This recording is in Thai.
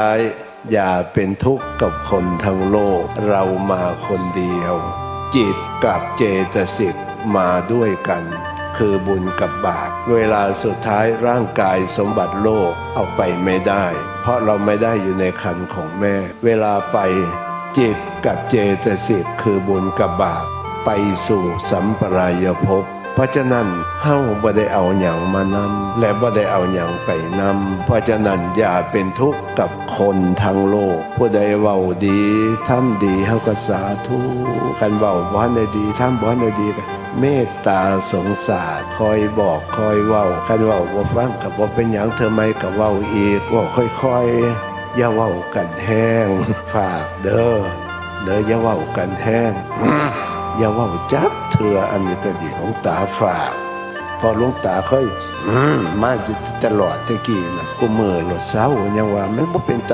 ท้ายอย่าเป็นทุกข์กับคนทั้งโลก เรามาคนเดียว จิตกับเจตสิกมาด้วยกัน คือบุญกับบาปเวลาสุดท้ายร่างกายสมบัติโลกเอาไปไม่ได้ เพราะเราไม่ได้อยู่ในคันของแม่ เวลาไปจิตกับเจตสิกคือบุญกับบาปไปสู่สัมปรายภพ เพราะฉะนั้นเฮาบ่ได้เอาหยังมานำและบ่ได้เอาหยังไปนำเพราะฉะนั้นอย่าเป็นทุกข์กับคนทั้งโลก ผู้ใดเว้าดีทำดีเฮาก็สาธุคันเว้าบ่ทันได้ดีทำบ่ทันได้ดีก็เมตตาสงสารคอยบอกคอยเว้าคันเว้าบ่ฟังก็บ่เป็นหยังเธอไม่ก็เว้าอีกว้าค่อยๆอย่าเว้ากันแห้งฝากเด้อเด้ออย่าเว้ากันแห้ง อย่าว่าจักเถื่ออันนี้ก็ดีหลวงตาฝากพอหลวงตาค่อยมมาอยู่ตลอดตะกี้นะกูมือหลดเศร้ายังว่ามันบ่เป็นต